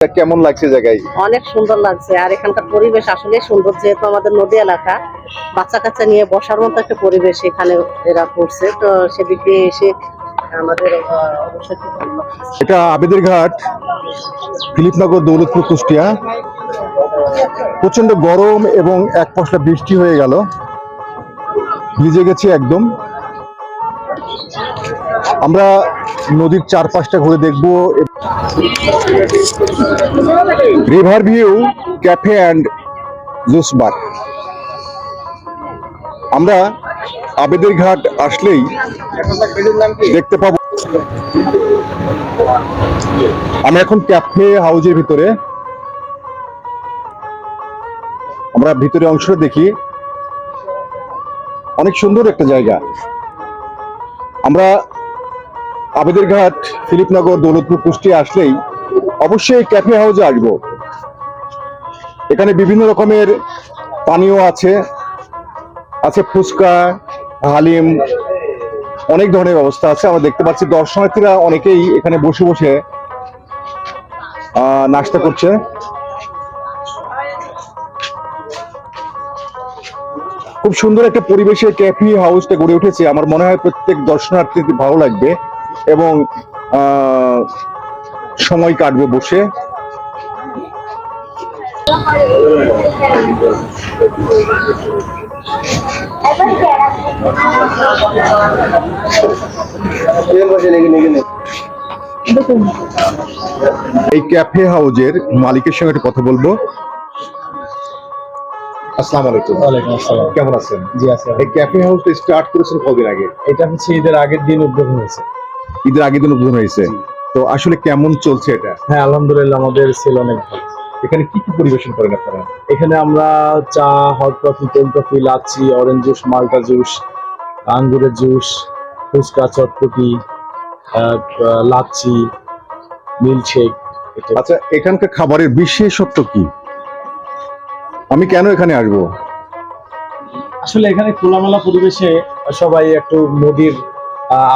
কেমন লাগছে জায়গায়? অনেক সুন্দর লাগছে। আর এখানকার পরিবেশ আসলে সুন্দর যেহেতু আমাদের নদী এলাকা বাচ্চা কাচ্চা নিয়ে বসার মতো একটা পরিবেশ এখানে এরা করছে। তো সেদিক এসে আমাদের। এটা আবেদের ঘাট ফিলিপনগর দৌলতপুর কুষ্টিয়া। প্রচণ্ড গরম এবং এক পশলা বৃষ্টি হয়ে গেল। ভিজে গেছি একদম। আমরা নদীর চারপাশটা ঘুরে দেখব। River view cafe and juice bar আমরা আবেদের ঘাট আসলেই দেখতে পাবো। আমি এখন ক্যাফে হাউজের ভিতরে। আমরা ভিতরে অংশটা দেখি। অনেক সুন্দর একটা জায়গা। আমরা আবেদের ঘাট ফিলিপনগর, দৌলতপুর, কুষ্টিয়া আসলেই অবশ্যই ক্যাফে হাউজে আসব। এখানে বিভিন্ন রকমের পানীয় আছে। আছে ফুচকা, হালিম, অনেক ধরনের ব্যবস্থা আছে। আমরা দেখতে পাচ্ছি দর্শনার্থীরা অনেকেই এখানে বসে বসে নাস্তা করছে। খুব সুন্দর একটা পরিবেশে ক্যাফি হাউসটা গড়ে উঠেছে। আমার মনে হয় প্রত্যেক দর্শনার্থী ভালো লাগবে এবং সময় কাটবে বসে। এই ক্যাফে হাউজের মালিকের সঙ্গে একটু কথা বলব। আসসালামু আলাইকুম। ওয়ালাইকুম আসসালাম। কেমন আছেন? জি আছে এই ক্যাফে হাউসটা স্টার্ট করেছেন কদিন আগে? এটা হচ্ছে ঈদের আগের দিন উদ্বোধন হয়েছে। ঈদের আগের দিন উদ্বোধন হয়েছে। তো আসলে কেমন চলছে এটা? হ্যাঁ আলহামদুলিল্লাহ আমাদের সেল অনেক ভালো। এখানে কি কি পরিবেশন করেন আপনারা? এখানে আমরা চা hot coffee cold coffee lassi orange juice মালটা জুস আঙ্গুরের জুস ফুচকা চটপটি লাচ্ছি মিল্কশেক আচ্ছা এখানকার খাবারের বিশেষত্ব কি? আমি কেন এখানে আসব? আসলে এখানে খোলামেলা পরিবেশে সবাই একটু নদীর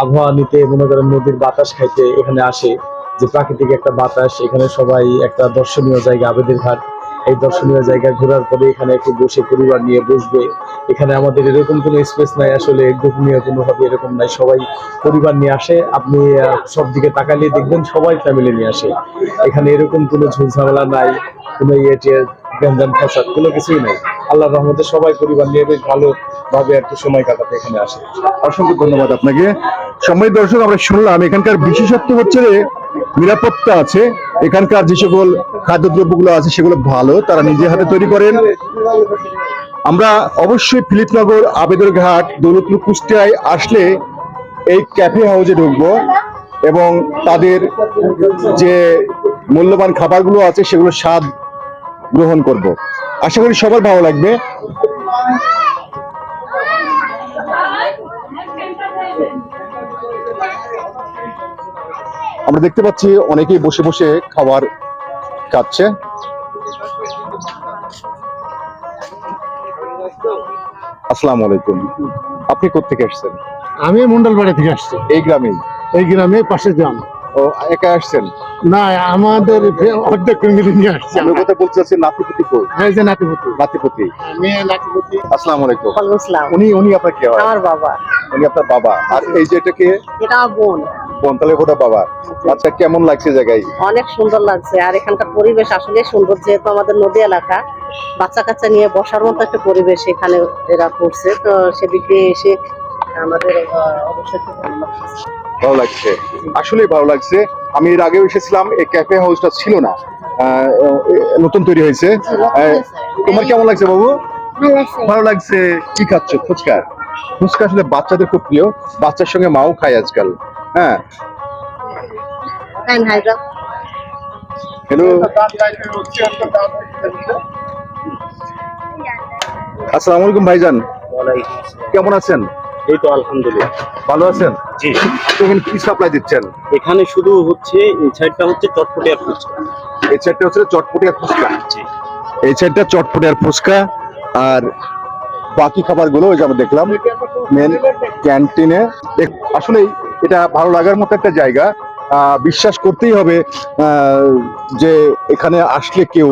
আবহাওয়া নিতে মনে করেন নদীর বাতাস খাইতে এখানে আসে। যে প্রাকৃতিক একটা বাতাস, এখানে সবাই একটা দর্শনীয় জায়গা, আবেদের ঘাট। এই দর্শনীয় জায়গায় ঘোরার পরে এখানে একটু বসে পরিবার নিয়ে বসবে। এখানে আমাদের এরকম কোনো স্পেস নাই, আসলে গোপনীয় কোনো ভাবে এরকম নাই। সবাই পরিবার নিয়ে আসে। আপনি সব দিকে তাকালে দেখবেন সবাই ফ্যামিলি নিয়ে আসে। এখানে এরকম কোনো ঝুল ঝামেলা নাই, কোনো ইয়ে গ্যাঞ্জাম ফাসাদ, কোনো কিছুই নাই। আল্লাহ রহমতে সবাই পরিবার নিয়ে বেশ ভালো ভাবে একটু সময় কাটাতে এখানে আসে। অসংখ্য ধন্যবাদ আপনাকে। সম্মানিত দর্শক, আমরা শুনলাম, এখানকার বিশেষত্ব হচ্ছে যে নিরাপত্তা আছে। এখানকার যে সকল খাদ্যদ্রব্যগুলো আছে, সেগুলো ভালো, তারা নিজে হাতে তৈরি করেন। আমরা অবশ্যই ফিলিপনগর আবেদর ঘাট, দৌলতপুর, কুষ্টিয়ায় আসলে এই ক্যাফে হাউজে ঢুকবো এবং তাদের যে মূল্যবান খাবারগুলো আছে সেগুলো স্বাদ গ্রহণ করব। আশা করি সবার ভালো লাগবে। আমরা দেখতে পাচ্ছি অনেকেই বসে বসে খাবার খাচ্ছে। আসসালামু আলাইকুম। আপনি কোথেকে আসছেন? আমি মন্ডলবাড়ি থেকে আসছি। এই গ্রামে এই গ্রামে পাশে গ্রাম। ও একা আসছেন? না আমাদের অর্ধেক ফ্যামিলি নিয়ে আসছি। আমি কথা বলতে চাচ্ছি নাতিপতি কই এই যে নাতিপুতি। নাতিপতি। মেয়ে নাতিপুতি। আসসালামু আলাইকুম। ওয়ালাইকুম আসসালাম। উনি উনি আপনার কে হয়? আমার বাবা। উনি আপনার বাবা। আর এই যে এটা আমার বোন। বন্তালে ওটা বাবা। আচ্ছা কেমন লাগছে জায়গায়? অনেক সুন্দর লাগছে। আর এখানকার পরিবেশ আসলে সুন্দর যেহেতু আমাদের নদী এলাকা বাচ্চা কাচ্চা নিয়ে বসার মতো একটা পরিবেশ এখানে এরা করছে। তো সেদিকে এসে আমাদের অবশ্যই খুব ভালো লাগছে ভালো লাগছে। আসলেই ভালো লাগছে। আমি এর আগেও এসেছিলাম এই ক্যাফে হাউসটা ছিল না। নতুন তৈরি হয়েছে। তোমার কেমন লাগছে বাবু? ভালো লাগছে। কি খাচ্ছ? ফুচকা। ফুচকা আসলে বাচ্চাদের খুব প্রিয়। বাচ্চার সঙ্গে মাও খায় আজকাল। হ্যাঁ। হ্যাঁ হ্যালো আসসালামু আলাইকুম। ভাইজান। কেমন আছেন? এই তো আলহামদুলিল্লাহ। ভালো আছেন? জি। এখানে কি সাপ্লাই দিচ্ছেন? এখানে শুধু হচ্ছে এই সাইডটা হচ্ছে চটপটি আর ফুচকা। এই সাইডটা হচ্ছে চটপটি আর ফুচকা? জি। এই সাইডটা চটপটি আর ফুচকা আর বাকি খাবারগুলো ওই যে আমরা দেখলাম মেন ক্যান্টিনে আসলেই এটা ভালো লাগার মতো একটা জায়গা। আহ, বিশ্বাস করতেই হবে যে এখানে আসলে কেউ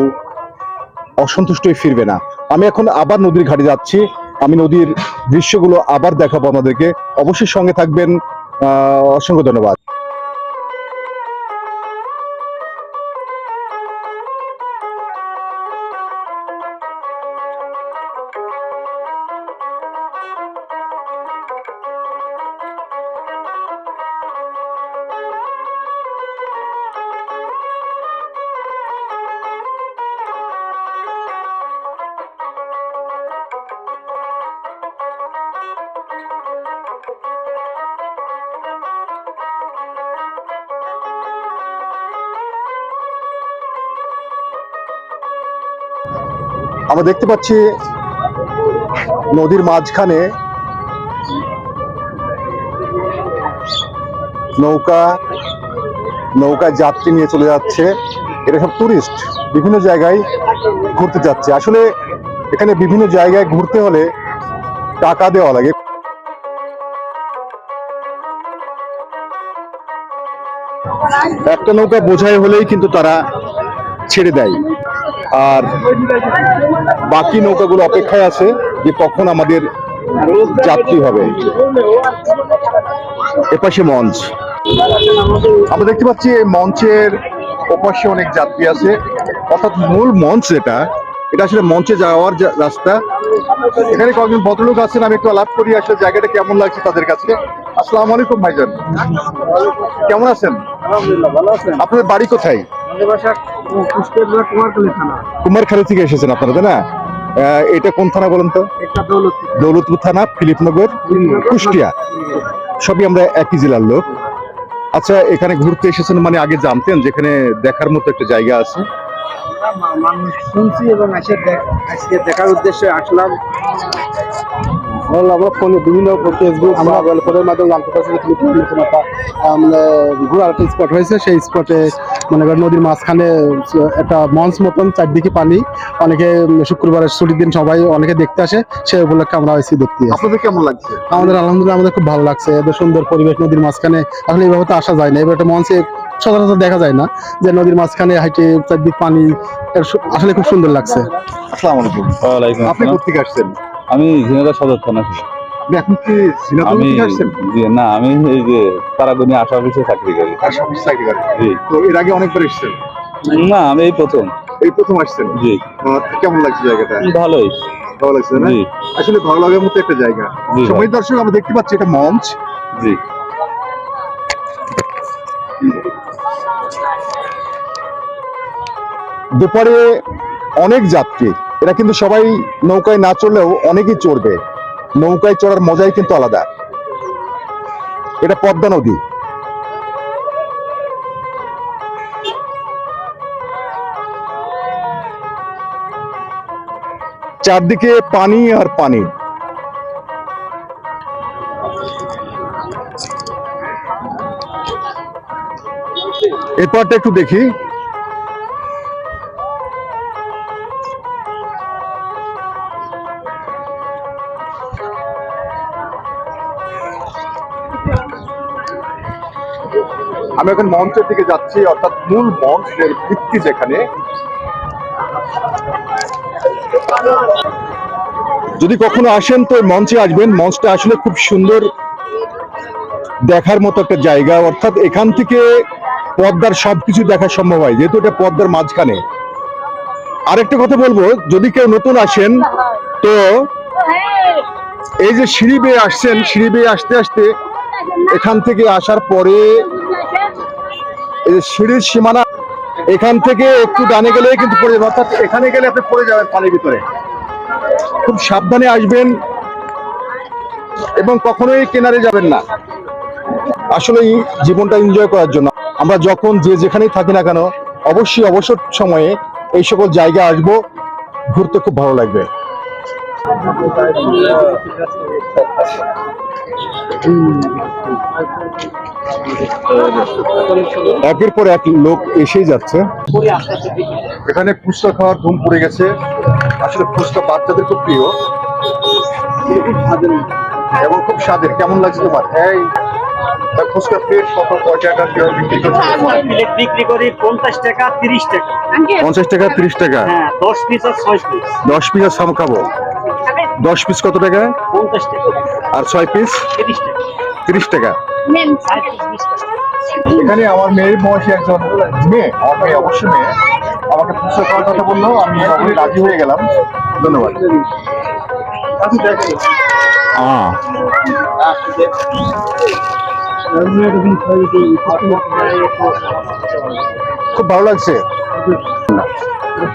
অসন্তুষ্ট হয়ে ফিরবে না। আমি এখন আবার নদীর ঘাটে যাচ্ছি। আমি নদীর দৃশ্যগুলো আবার দেখাবো আপনাদেরকে। অবশ্যই সঙ্গে থাকবেন। অসংখ্য ধন্যবাদ। আমরা দেখতে পাচ্ছি নদীর মাঝখানে নৌকা নৌকায় যাত্রী নিয়ে চলে যাচ্ছে। এটা সব টুরিস্ট বিভিন্ন জায়গায় ঘুরতে যাচ্ছে। আসলে এখানে বিভিন্ন জায়গায় ঘুরতে হলে টাকা দেওয়া লাগে। একটা নৌকা বোঝাই হলেই কিন্তু তারা ছেড়ে দেয়। আর বাকি নৌকাগুলো অপেক্ষায় আছে যে কখন আমাদের যাত্রী হবে। এপাশে মঞ্চ। আমরা দেখতে পাচ্ছি এই মঞ্চের ওপাশে অনেক যাত্রী আছে। অর্থাৎ মূল মঞ্চ এটা। এটা আসলে মঞ্চে যাওয়ার রাস্তা। এখানে কয়েকজন ভদ্রলোক আছেন আমি একটু আলাপ করি আসলে জায়গাটা কেমন লাগছে তাদের কাছে। আসসালামু আলাইকুম ভাইজান। কেমন আছেন। আপনাদের বাড়ি কোথায়? কুমারখালী থেকে এসেছেন আপনারা তাই না? এটা কোন থানা বলেন তো? দৌলতপুর। থানা ফিলিপনগর কুষ্টিয়া। সবই আমরা একই জেলার লোক। আচ্ছা এখানে ঘুরতে এসেছেন মানে আগে জানতেন যেখানে দেখার মতো একটা জায়গা আছে। শুনছি এবং আজকে দেখার উদ্দেশ্যে আসলাম। আমরা ফোনে বিভিন্ন ফেসবুক আমরা ফোনের মাধ্যমে জানতে পারছি যে তুমি নতুন একটা মানে ঘোরার একটা স্পট হয়েছে। সেই স্পটে মনে করেন নদীর মাঝখানে একটা মঞ্চ মতন চারদিকে পানি। অনেকে শুক্রবারের ছুটির দিন সবাই অনেকে দেখতে আসে। সেই উপলক্ষে আমরা হয়েছি দেখতে আপনাদের কেমন লাগছে? আমাদের আলহামদুলিল্লাহ আমাদের খুব ভালো লাগছে। এত সুন্দর পরিবেশ নদীর মাঝখানে। আসলে এইভাবে তো আসা যায় না। এবার একটা মঞ্চে সচরাচর দেখা যায় না যে নদীর মাঝখানে হাইটে চারদিক পানি। আসলে খুব সুন্দর লাগছে। আসসালামু আলাইকুম। আপনি। কোথেকে আসছেন? আমি ঝিনাইদহ সদর থানা থেকে। আপনি এখন কি আমি জি, না আমি এই যে তারাগুনি আশা অফিসে চাকরি করি। আর সব সাইডে গাড়ি জি। তো এর আগে অনেকবার এসেছেন? না আমি এই প্রথম। এই প্রথম আসছেন? জি। কেমন লাগছে জায়গাটা? ভালোই। ভালো লাগছে না? আসলে ভালো লাগার মতো একটা জায়গা। সময় দর্শক আমরা দেখতে পাচ্ছি এটা মঞ্চ। জি। দুপারে অনেক যাত্রী। এরা কিন্তু সবাই নৌকায় না চড়লেও অনেকেই চড়বে। নৌকায় চড়ার মজাই কিন্তু আলাদা। এটা পদ্মা নদী। চারদিকে পানি আর পানি। এরপরটা একটু দেখি। আমি এখন মঞ্চের দিকে যাচ্ছি, অর্থাৎ মূল মঞ্চের ভিত্তি যেখানে। যদি কখনো আসেন তো মঞ্চে আসবেন। মঞ্চটা আসলে খুব সুন্দর দেখার মতো একটা জায়গা। অর্থাৎ এখান থেকে পদ্মার সবকিছু দেখা সম্ভব হয়, যেহেতু এটা পদ্মার মাঝখানে। আরেকটা কথা বলব, যদি কেউ নতুন আসেন, তো এই যে সিঁড়ি বেয়ে আসছেন, সিঁড়ি বেয়ে আসতে আসতে এখান থেকে আসার পরে সিঁড়ির সীমানা, এখান থেকে একটু ডানে গেলে কিন্তু পড়ে যাবে, অর্থাৎ এখানে গেলে আপনি পড়ে যাবেন পানির ভিতরে। খুব সাবধানে আসবেন এবং কখনোই কেনারে যাবেন না। আসলেই জীবনটা এনজয় করার জন্য। আমরা যখন যে যেখানেই থাকি না কেন, অবশ্যই অবসর সময়ে এই সকল জায়গায় আসব, ঘুরতে খুব ভালো লাগবে। একের পর এক লোক এসেই যাচ্ছে। এখানে ফুচকা খাওয়ার ধুম পড়ে গেছে। আসলে ফুচকা বাচ্চাদের খুব প্রিয়। এবং খুব স্বাদের। কেমন লাগছে তোমার? এই ফুচকা প্লেট কত কয় টাকা কীভাবে বিক্রি করছে? বিক্রি করি পঞ্চাশ টাকা তিরিশ টাকা। পঞ্চাশ টাকা ত্রিশ টাকা? হ্যাঁ দশ পিস আর ছয় পিস দশ পিস আর সাম খাব? দশ পিস কত টাকা? আর ছয় পিস তিরিশ টাকা। এখানে আমার মেয়ের বয়সী একজন মেয়ে আমার মেয়ে অবশ্যই মেয়ে। আমাকে ফুচকা করার কথা বলল আমি রাজি হয়ে গেলাম। ধন্যবাদ। খুব ভালো লাগছে।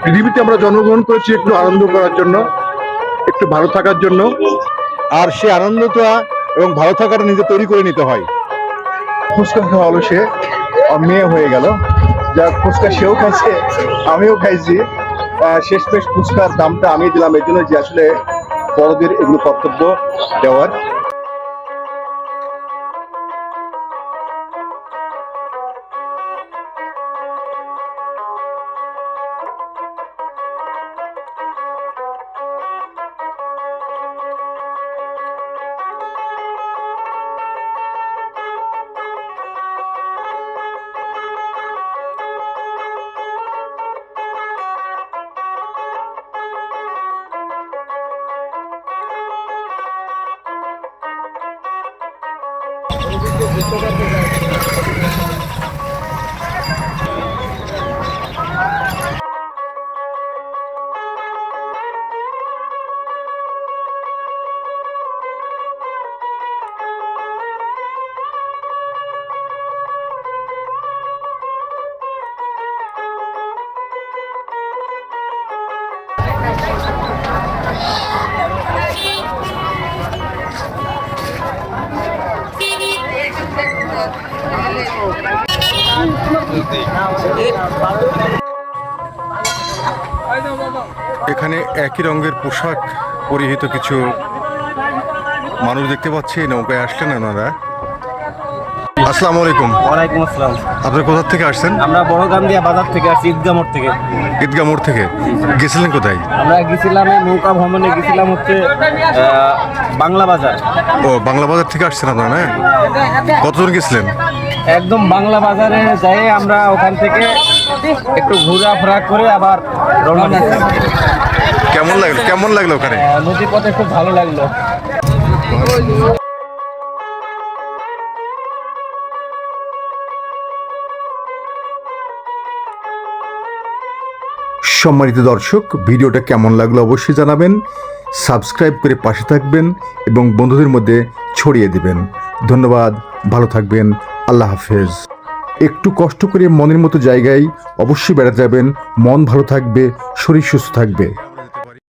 পৃথিবীতে আমরা জন্মগ্রহণ করেছি একটু আনন্দ করার জন্য। একটু ভালো থাকার জন্য আর সে আনন্দটা এবং ভালো থাকাটা নিজে তৈরি করে নিতে হয়। ফুচকা খাওয়া হলো সে মেয়ে হয়ে গেল। যা ফুচকা সেও খাইছে আমিও খাইছি। শেষ শেষ ফুচকার দামটা আমি দিলাম, এই জন্য যে আসলে বড়দের এগুলো কর্তব্য দেওয়ার। এখানে একই রঙের পোশাক পরিহিত কিছু মানুষ দেখতে পাচ্ছি নৌকায় আসলেন ওনারা আসসালামু আলাইকুম ওয়ালাইকুম আসসালাম। আপনার কোথা থেকে আসছেন? আমরা বড় গান্দিয়া বাজার থেকে আসছি ঈদগা মোড় থেকে। ঈদগা মোড় থেকে। গেছিলেন কোথায়? আমরা গেছিলাম এই নৌকা ভ্রমণে গেছিলাম হচ্ছে বাংলা বাজার। ও বাংলা বাজার থেকে আসছেন আপনারা না? কতজন গেছিলেন? একদম বাংলা বাজারে যাই আমরা ওখান থেকে একটু ঘোরাফেরা করে আবার রওনা কেমন লাগল? কেমন লাগল ওখানে? নদীর পথে খুব ভালো লাগল। সম্মানিত দর্শক ভিডিওটা কেমন লাগল অবশ্যই জানাবেন সাবস্ক্রাইব করে পাশে থাকবেন এবং বন্ধুদের মধ্যে ছড়িয়ে দিবেন। ধন্যবাদ ভালো থাকবেন। আল্লাহ হাফেজ। একটু কষ্ট করে মনের মতো জায়গায় অবশ্যই বেড়াতে যাবেন, মন ভালো থাকবে, শরীর সুস্থ থাকবে।